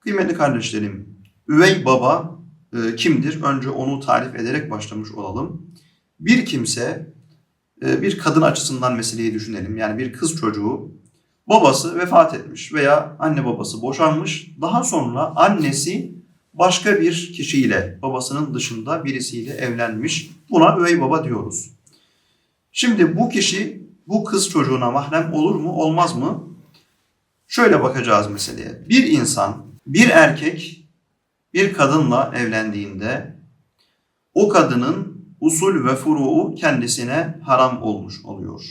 Kıymetli kardeşlerim, üvey baba e, kimdir? Önce onu tarif ederek başlamış olalım. Bir kimse, e, bir kadın açısından meseleyi düşünelim. Yani bir kız çocuğu, babası vefat etmiş veya anne babası boşanmış. Daha sonra annesi başka bir kişiyle, babasının dışında birisiyle evlenmiş. Buna üvey baba diyoruz. Şimdi bu kişi bu kız çocuğuna mahrem olur mu, olmaz mı? Şöyle bakacağız meseleye. Bir insan, bir erkek bir kadınla evlendiğinde o kadının usul ve furuğu kendisine haram olmuş oluyor.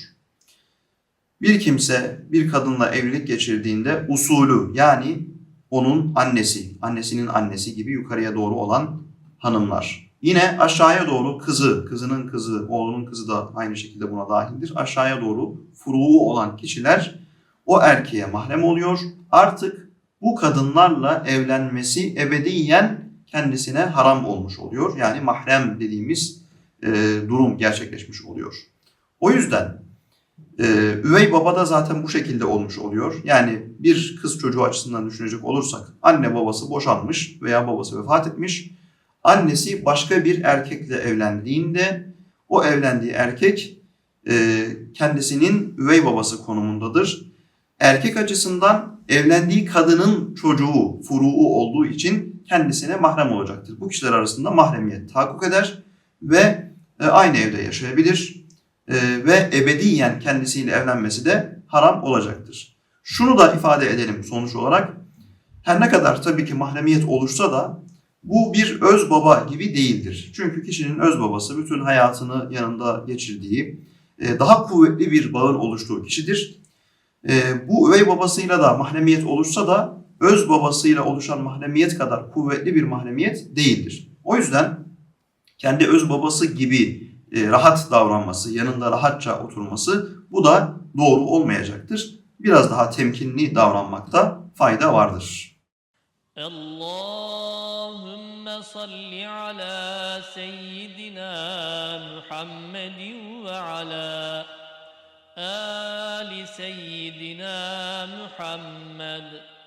Bir kimse bir kadınla evlilik geçirdiğinde usulü yani onun annesi, annesinin annesi gibi yukarıya doğru olan hanımlar. Yine aşağıya doğru kızı, kızının kızı, oğlunun kızı da aynı şekilde buna dahildir. Aşağıya doğru furuğu olan kişiler o erkeğe mahrem oluyor. Artık bu kadınlarla evlenmesi ebediyen kendisine haram olmuş oluyor. Yani mahrem dediğimiz e, durum gerçekleşmiş oluyor. O yüzden e, üvey baba da zaten bu şekilde olmuş oluyor. Yani bir kız çocuğu açısından düşünecek olursak anne babası boşanmış veya babası vefat etmiş. Annesi başka bir erkekle evlendiğinde o evlendiği erkek e, kendisinin üvey babası konumundadır. Erkek açısından evlendiği kadının çocuğu, furuğu olduğu için kendisine mahrem olacaktır. Bu kişiler arasında mahremiyet tahakkuk eder ve e, aynı evde yaşayabilir e, ve ebediyen kendisiyle evlenmesi de haram olacaktır. Şunu da ifade edelim sonuç olarak. Her ne kadar tabii ki mahremiyet oluşsa da bu bir öz baba gibi değildir. Çünkü kişinin öz babası bütün hayatını yanında geçirdiği, e, daha kuvvetli bir bağın oluştuğu kişidir e, bu üvey babasıyla da mahremiyet oluşsa da öz babasıyla oluşan mahremiyet kadar kuvvetli bir mahremiyet değildir. O yüzden kendi öz babası gibi e, rahat davranması, yanında rahatça oturması bu da doğru olmayacaktır. Biraz daha temkinli davranmakta fayda vardır. Allahümme salli ala seyyidina Muhammedin ve ala لسيدنا محمد.